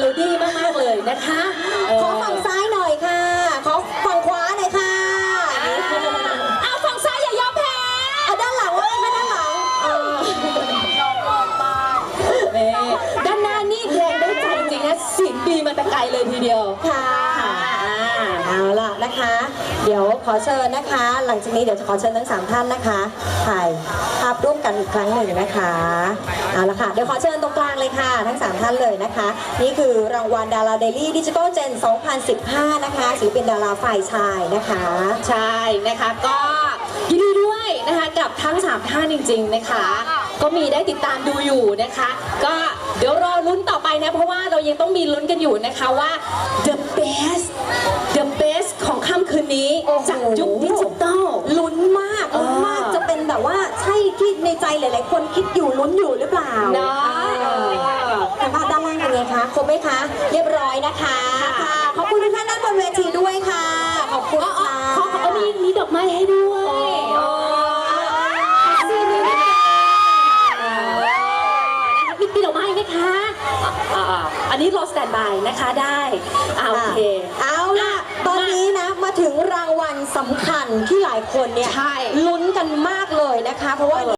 โลดี้มากๆเลยนะคะเขอฝั่งซ้ายหน่อยค่ะ ขอฝั่งขวาหน่อยค่ะเอาฝั่งซ้ายอย่ายอมแพ้เอาด้านหลังว่าไหมด้านหลังเออนี่ด้านหน้านี่แรงได้ใจจริงๆนะเสียงดีมาแต่ไกลเลยทีเดียวค่ะเอาล่ะนะคะ เดี๋ยวขอเชิญนะคะ หลังจากนี้เดี๋ยวจะขอเชิญทั้งสามท่านนะคะ ถ่ายภาพร่วมกันอีกครั้งหนึ่งนะคะเอาละค่ะเดี๋ยวขอเชิญตรงกลางเลยค่ะ ทั้งสามท่านเลยนะคะ นี่คือรางวัลดาราเดลี่ดิจิทัลเจน 2015 นะคะศิลปินดาราฝ่ายชายนะคะ ใช่นะคะก็ยินดีด้วยนะคะกับทั้งสามท่านจริง ๆนะคะ ก็มีได้ติดตามดูอยู่นะคะ ก็เดี๋ยวรอลุ้นต่อไปนะเพราะว่าเรายังต้องมีลุ้นกันอยู่นะคะว่า the best the best ของค่ำคื นนี้โอ้โห จากยุคดิจิตอล ลุ้นมากลุ้นมากอ่าจะเป็นแบบว่าใช่ที่ในใจหลาย ๆ คนคิดอยู่ลุ้นอยู่หรือเปล่าเนาะเออทางบ้านด้านล่างเป็นไงคะครบไหมคะ เรียบร้อยนะคะค่ะขอบคุณทุกท่านด้านบนเวทีด้วยค่ะ ขอบคุณอ๋ออ๋อค่ะขอขอมีมีดอกไม้ให้ด้วยโอ้อ๋อซีนี้นะคะมีมีดอกไม้ไหมคะอ่าอ่าอันนี้รอสแตนบายนะคะได้อ่าโอเค เอาล่ะ ตอนนี้นะมาถึงรางวัล สำคัญที่หลายคนเนี่ยใช่ ลุ้นกันมากเลยนะคะ เพราะว่า